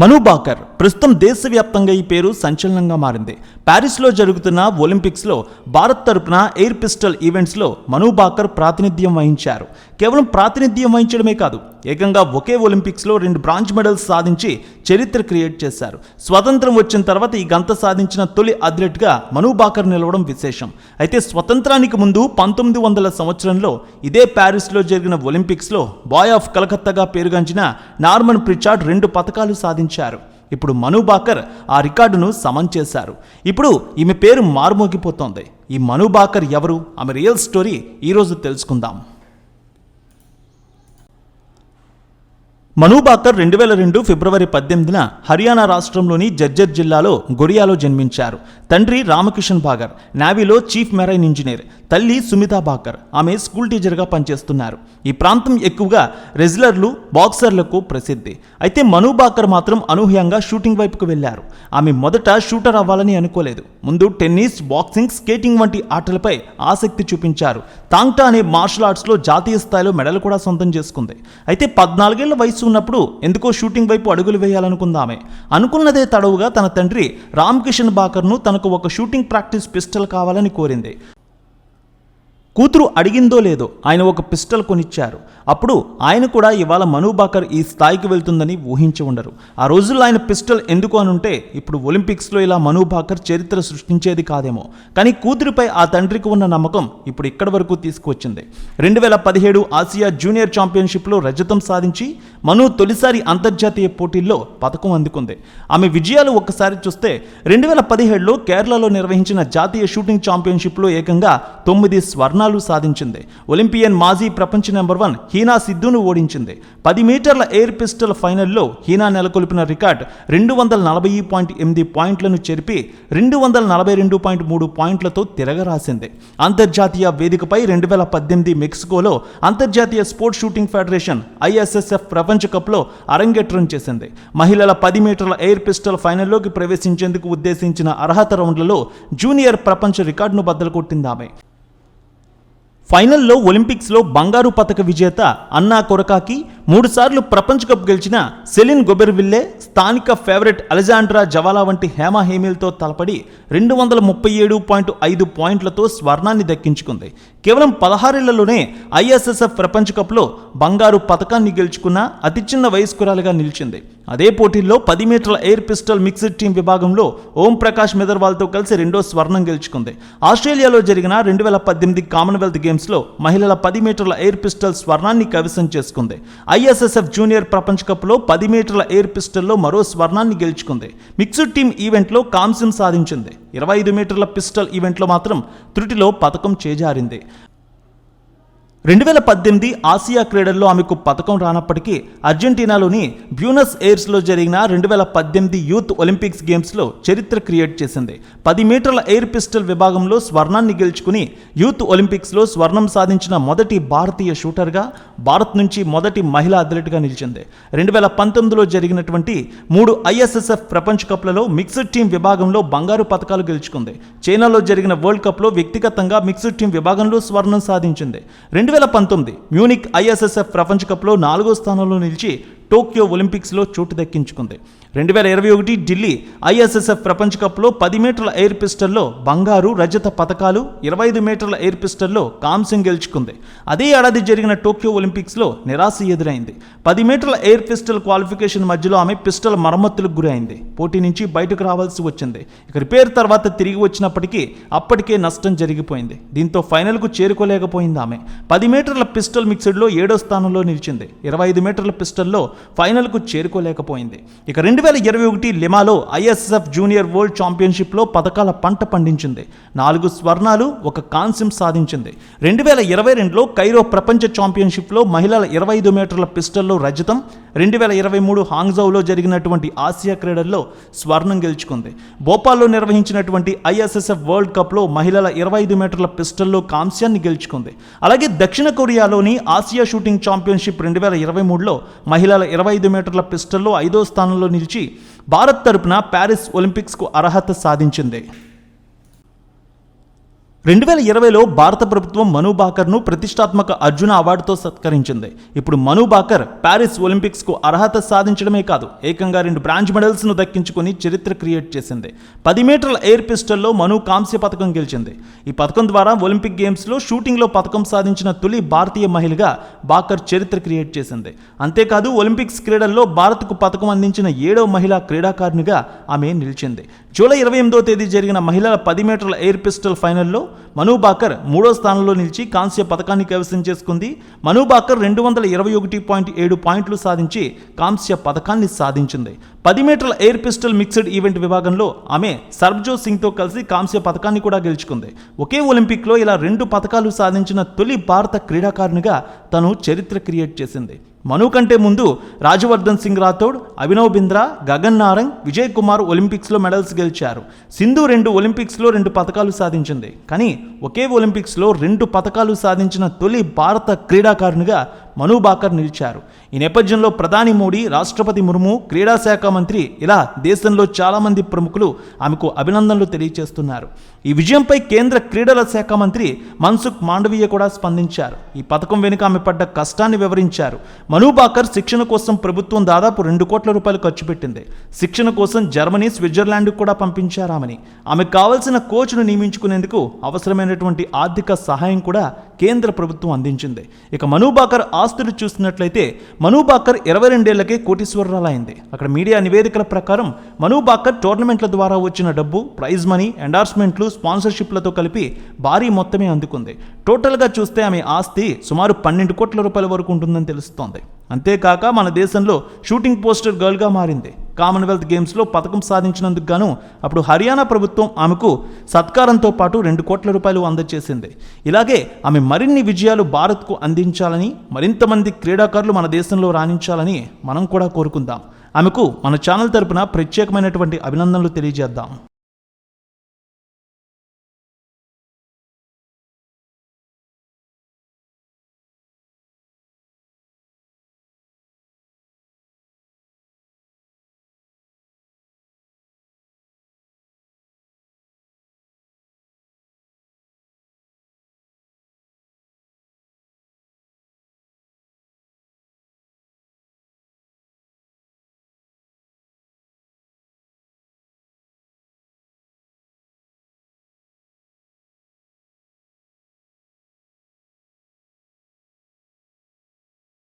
మనుబాకర్ ప్రస్తుతం దేశవ్యాప్తంగా ఈ పేరు సంచలనంగా మారింది. ప్యారిస్లో జరుగుతున్న ఒలింపిక్స్లో భారత్ తరపున ఎయిర్ పిస్టల్ ఈవెంట్స్లో మనుబాకర్ ప్రాతినిధ్యం వహించారు. కేవలం ప్రాతినిధ్యం వహించడమే కాదు ఏకంగా ఒకే ఒలింపిక్స్లో రెండు బ్రాంజ్ మెడల్స్ సాధించి చరిత్ర క్రియేట్ చేశారు. స్వతంత్రం వచ్చిన తర్వాత ఈ గంత సాధించిన తొలి అథ్లెట్గా మనుబాకర్ నిలవడం విశేషం. అయితే స్వతంత్రానికి ముందు పంతొమ్మిది వందల సంవత్సరంలో ఇదే ప్యారిస్లో జరిగిన ఒలింపిక్స్లో బాయ్ ఆఫ్ కలకత్తాగా పేరుగాంచిన నార్మన్ ప్రిచార్డ్ రెండు పథకాలు సాధించారు. ఇప్పుడు మనుబాకర్ ఆ రికార్డును సమన్ చేశారు. ఇప్పుడు ఈమె పేరు మారుమోగిపోతోంది. ఈ మనుబాకర్ ఎవరు? ఆమె రియల్ స్టోరీ ఈరోజు తెలుసుకుందాం. మను బాకర్ రెండు వేల రెండు ఫిబ్రవరి పద్దెనిమిదిన హర్యానా రాష్ట్రంలోని జర్జర్ జిల్లాలో గొరియాలో జన్మించారు. తండ్రి రామకిషన్ బాగర్ నావీలో చీఫ్ మెరైన్ ఇంజనీర్ తల్లి సుమితా బాకర్ ఆమె స్కూల్ టీచర్గా పనిచేస్తున్నారు. ఈ ప్రాంతం ఎక్కువగా రెజ్లర్లు బాక్సర్లకు ప్రసిద్ధి. అయితే మను బాకర్ మాత్రం అనూహ్యంగా షూటింగ్ వైపుకు వెళ్ళారు ఆమె మొదట షూటర్ అవ్వాలని అనుకోలేదు. ముందు టెన్నిస్ బాక్సింగ్ స్కేటింగ్ వంటి ఆటలపై ఆసక్తి చూపించారు. తాంగ్టా అనే మార్షల్ ఆర్ట్స్లో జాతీయ స్థాయిలో మెడల్ కూడా సొంతం చేసుకుంది. అయితే పద్నాలుగేళ్ళ వయసు ఉన్నప్పుడు ఎందుకో షూటింగ్ వైపు అడుగులు వేయాలనుకుందామే. అనుకున్నదే తడవుగా తన తండ్రి రామ్ కిషన్ తన తనకు ఒక షూటింగ్ ప్రాక్టీస్ పిస్టల్ కావాలని కోరింది. కూతురు అడిగిందో లేదో ఆయన ఒక పిస్టల్ కొనిచ్చారు. అప్పుడు ఆయన కూడా ఇవాళ మను బాకర్ ఈ స్థాయికి వెళ్తుందని ఊహించి ఉండరు. ఆ రోజుల్లో ఆయన పిస్టల్ ఎందుకు అనుంటే ఇప్పుడు ఒలింపిక్స్లో ఇలా మనుబాకర్ చరిత్ర సృష్టించేది కాదేమో. కానీ కూతురిపై ఆ తండ్రికి ఉన్న నమ్మకం ఇప్పుడు ఇక్కడి వరకు తీసుకువచ్చింది. రెండు వేల పదిహేడు ఆసియా జూనియర్ ఛాంపియన్షిప్లో రజతం సాధించి మను తొలిసారి అంతర్జాతీయ పోటీల్లో పథకం అందుకుంది. ఆమె విజయాలు ఒక్కసారి చూస్తే రెండు వేల పదిహేడులో కేరళలో నిర్వహించిన జాతీయ షూటింగ్ ఛాంపియన్షిప్లో ఏకంగా తొమ్మిది స్వర్ణ స్థానాలు సాధించింది. ఒలింపియన్ మాజీ ప్రపంచ నెంబర్ వన్ హీనా సిద్ధును ఓడించింది. పది మీటర్ల ఎయిర్ పిస్టల్ ఫైనల్లో హీనా నెలకొల్పిన రికార్డ్ రెండు వందల నలభై పాయింట్ ఎనిమిది పాయింట్లను చెరిపి రెండు వందల నలభై రెండు పాయింట్ మూడు పాయింట్లతో తిరగరాసింది. అంతర్జాతీయ వేదికపై రెండు వేల పద్దెనిమిది మెక్సికోలో అంతర్జాతీయ స్పోర్ట్స్ షూటింగ్ ఫెడరేషన్ ఐఎస్ఎస్ఎఫ్ ప్రపంచ కప్లో అరంగేట్రం చేసింది. మహిళల పది మీటర్ల ఎయిర్ పిస్టల్ ఫైనల్లోకి ప్రవేశించేందుకు ఉద్దేశించిన అర్హత రౌండ్లలో జూనియర్ ప్రపంచ రికార్డును బద్దలు కొట్టింది ఆమె ఫైనల్లో ఒలింపిక్స్లో బంగారు పతక విజేత అన్నా కొరకాకి మూడుసార్లు ప్రపంచ కప్ గెలిచిన సెలిన్ గొబెర్విల్లే స్థానిక ఫేవరెట్ అలెజాండ్రా జవాలా వంటి హేమా హేమిల్తో తలపడి రెండు వందల ముప్పై ఏడు పాయింట్ ఐదు పాయింట్లతో స్వర్ణాన్ని దక్కించుకుంది. కేవలం పదహారేళ్ళలోనే ఐఎస్ఎస్ఎఫ్ ప్రపంచ కప్లో బంగారు పతకాన్ని గెలుచుకున్న అతి చిన్న వయస్కురాలుగా నిలిచింది. అదే పోటీల్లో పది మీటర్ల ఎయిర్ పిస్టల్ మిక్స్డ్ టీం విభాగంలో ఓం ప్రకాష్ మెదర్వాల్తో కలిసి రెండో స్వర్ణం గెలుచుకుంది. ఆస్ట్రేలియాలో జరిగిన రెండు వేల పద్దెనిమిది కామన్వెల్త్ గేమ్స్లో మహిళల పది మీటర్ల ఎయిర్ పిస్టల్ స్వర్ణాన్ని కవిసం చేసుకుంది. ఐఎస్ఎస్ఎఫ్ జూనియర్ ప్రపంచ కప్లో పది మీటర్ల ఎయిర్ పిస్టల్లో మరో స్వర్ణాన్ని గెలుచుకుంది. మిక్స్డ్ టీం ఈవెంట్లో కాంస్యం సాధించింది. ఇరవై ఐదు మీటర్ల పిస్టల్ ఈవెంట్లో మాత్రం త్రుటిలో పథకం చేజారింది. రెండు వేల పద్దెనిమిది ఆసియా క్రీడల్లో ఆమెకు పథకం రానప్పటికీ అర్జెంటీనాలోని బ్యూనస్ ఎయిర్స్లో జరిగిన రెండు వేల పద్దెనిమిది యూత్ ఒలింపిక్స్ గేమ్స్లో చరిత్ర క్రియేట్ చేసింది. పది మీటర్ల ఎయిర్ పిస్టల్ విభాగంలో స్వర్ణాన్ని గెలుచుకుని యూత్ ఒలింపిక్స్లో స్వర్ణం సాధించిన మొదటి భారతీయ షూటర్గా భారత్ నుంచి మొదటి మహిళా అథ్లెట్గా నిలిచింది. రెండు వేల పంతొమ్మిదిలో జరిగినటువంటి మూడు ఐఎస్ఎస్ఎఫ్ ప్రపంచ కప్లలో మిక్స్డ్ టీం విభాగంలో బంగారు పథకాలు గెలుచుకుంది. చైనాలో జరిగిన వరల్డ్ కప్లో వ్యక్తిగతంగా మిక్స్డ్ టీం విభాగంలో స్వర్ణం సాధించింది. రెండు వేల పంతొమ్మిది మ్యూనిక్ ఐఎస్ఎస్ఎఫ్ ప్రపంచ కప్లో నాలుగో స్థానంలో నిలిచి టోక్యో ఒలింపిక్స్లో చోటు దక్కించుకుంది. రెండు వేల ఇరవై ఒకటి ఢిల్లీ ఐఎస్ఎస్ఎఫ్ ప్రపంచ కప్లో పది మీటర్ల ఎయిర్ పిస్టల్లో బంగారు రజత పథకాలు ఇరవై ఐదు మీటర్ల ఎయిర్ పిస్టల్లో కాంస్యం గెలుచుకుంది. అదే ఏడాది జరిగిన టోక్యో ఒలింపిక్స్లో నిరాశ ఎదురైంది. పది మీటర్ల ఎయిర్ పిస్టల్ క్వాలిఫికేషన్ మధ్యలో ఆమె పిస్టల్ మరమ్మతులకు గురైంది. పోటీ నుంచి బయటకు రావాల్సి వచ్చింది. ఇక రిపేర్ తర్వాత తిరిగి వచ్చినప్పటికీ అప్పటికే నష్టం జరిగిపోయింది. దీంతో ఫైనల్కు చేరుకోలేకపోయింది ఆమె. పది మీటర్ల పిస్టల్ మిక్స్డ్లో ఏడో స్థానంలో నిలిచింది. ఇరవై ఐదు మీటర్ల పిస్టల్లో ఫైనల్కు చేరుకోలేకపోయింది. ఇక రెండు వేల ఇరవై ఒకటి లిమాలో ఐఎస్ఎఫ్ జూనియర్ వరల్డ్ ఛాంపియన్షిప్లో పథకాల పంట పండించింది. నాలుగు స్వర్ణాలు ఒక కాంస్యం సాధించింది. రెండు వేల ఇరవై రెండులో కైరో ప్రపంచ ఛాంపియన్షిప్లో మహిళల ఇరవై ఐదు మీటర్ల పిస్టల్లో రజతం రెండు వేల ఇరవై మూడు హాంగ్జౌలో జరిగినటువంటి ఆసియా క్రీడల్లో స్వర్ణం గెలుచుకుంది. భోపాల్లో నిర్వహించినటువంటి ఐఎస్ఎస్ఎఫ్ వరల్డ్ కప్లో మహిళల ఇరవై ఐదు మీటర్ల పిస్టల్లో కాంస్యాన్ని గెలుచుకుంది. అలాగే దక్షిణ కొరియాలోని ఆసియా షూటింగ్ ఛాంపియన్షిప్ రెండు వేల ఇరవై మూడులో మహిళల ఇరవై ఐదు మీటర్ల పిస్టల్లో ఐదో స్థానంలో నిలిచి భారత్ తరపున ప్యారిస్ ఒలింపిక్స్కు అర్హత సాధించింది. రెండు వేల ఇరవైలో భారత ప్రభుత్వం మను బాకర్ను ప్రతిష్టాత్మక అర్జున అవార్డుతో సత్కరించింది. ఇప్పుడు మను బాకర్ ప్యారిస్ ఒలింపిక్స్కు అర్హత సాధించడమే కాదు ఏకంగా రెండు బ్రాంజ్ మెడల్స్ను దక్కించుకొని చరిత్ర క్రియేట్ చేసింది. పది మీటర్ల ఎయిర్ పిస్టల్లో మను కాంస్య పథకం గెలిచింది. ఈ పథకం ద్వారా ఒలింపిక్ గేమ్స్లో షూటింగ్లో పథకం సాధించిన తొలి భారతీయ మహిళగా బాకర్ చరిత్ర క్రియేట్ చేసింది. అంతేకాదు ఒలింపిక్స్ క్రీడల్లో భారత్కు పథకం అందించిన ఏడవ మహిళా క్రీడాకారిణిగా ఆమె నిలిచింది. జూలై ఇరవై ఎనిమిదో తేదీ జరిగిన మహిళల పది మీటర్ల ఎయిర్ పిస్టల్ ఫైనల్లో మనుబాకర్ మూడో స్థానంలో నిలిచి కాంస్య పథకాన్ని కైవసం చేసుకుంది. మనుబాకర్ రెండు వందల ఇరవై ఒకటి పాయింట్ ఏడు పాయింట్లు సాధించి కాంస్య పథకాన్ని సాధించింది. పది మీటర్ల ఎయిర్ పిస్టల్ మిక్స్డ్ ఈవెంట్ విభాగంలో ఆమె సర్బ్జో సింగ్తో కలిసి కాంస్య పథకాన్ని కూడా గెలుచుకుంది. ఒకే ఒలింపిక్లో ఇలా రెండు పథకాలు సాధించిన తొలి భారత క్రీడాకారునిగా తను చరిత్ర క్రియేట్ చేసింది. మను కంటే ముందు రాజవర్ధన్ సింగ్ రాథోడ్ అభినవ్ బింద్రా గగన్ నారంగ్ విజయ్ కుమార్ ఒలింపిక్స్లో మెడల్స్ గెలిచారు. సింధు రెండు ఒలింపిక్స్లో రెండు పథకాలు సాధించింది. కానీ ఒకే ఒలింపిక్స్లో రెండు పథకాలు సాధించిన తొలి భారత క్రీడాకారునిగా మను బాకర్ నిలిచారు. ఈ నేపథ్యంలో ప్రధాని మోడీ రాష్ట్రపతి ముర్ము క్రీడా శాఖ మంత్రి ఇలా దేశంలో చాలామంది ప్రముఖులు ఆమెకు అభినందనలు తెలియజేస్తున్నారు. ఈ విజయంపై కేంద్ర క్రీడల శాఖ మంత్రి మన్సుఖ్ మాండవీయ కూడా స్పందించారు. ఈ పథకం వెనుక ఆమె పడ్డ కష్టాన్ని వివరించారు. మనుబాకర్ శిక్షణ కోసం ప్రభుత్వం దాదాపు రెండు కోట్ల రూపాయలు ఖర్చు పెట్టింది. శిక్షణ కోసం జర్మనీ స్విట్జర్లాండ్ కూడా పంపించారామని. ఆమెకు కావలసిన కోచ్ను నియమించుకునేందుకు అవసరమైనటువంటి ఆర్థిక సహాయం కూడా కేంద్ర ప్రభుత్వం అందించింది. ఇక మనుబాకర్ ఆస్తులు చూసినట్లయితే మనుబాకర్ ఇరవై రెండేళ్ళకే కోటీశ్వరరాలైంది. అక్కడ మీడియా నివేదికల ప్రకారం మను బాకర్ టోర్నమెంట్ల ద్వారా వచ్చిన డబ్బు ప్రైజ్ మనీ ఎండార్స్మెంట్లు స్పాన్సర్షిప్లతో కలిపి భారీ మొత్తమే అందుకుంది. టోటల్గా చూస్తే ఆమె ఆస్తి సుమారు పన్నెండు కోట్ల రూపాయల వరకు ఉంటుందని తెలుస్తోంది. అంతేకాక మన దేశంలో షూటింగ్ పోస్టర్ గర్ల్గా మారింది. కామన్వెల్త్ గేమ్స్లో పథకం సాధించినందుకు గాను అప్పుడు హర్యానా ప్రభుత్వం ఆమెకు సత్కారంతో పాటు రెండు కోట్ల రూపాయలు అందజేసింది. ఇలాగే ఆమె మరిన్ని విజయాలు భారత్కు అందించాలని మరింతమంది క్రీడాకారులు మన దేశంలో రాణించాలని మనం కూడా కోరుకుందాం. ఆమెకు మన ఛానల్ తరపున ప్రత్యేకమైనటువంటి అభినందనలు తెలియజేద్దాం.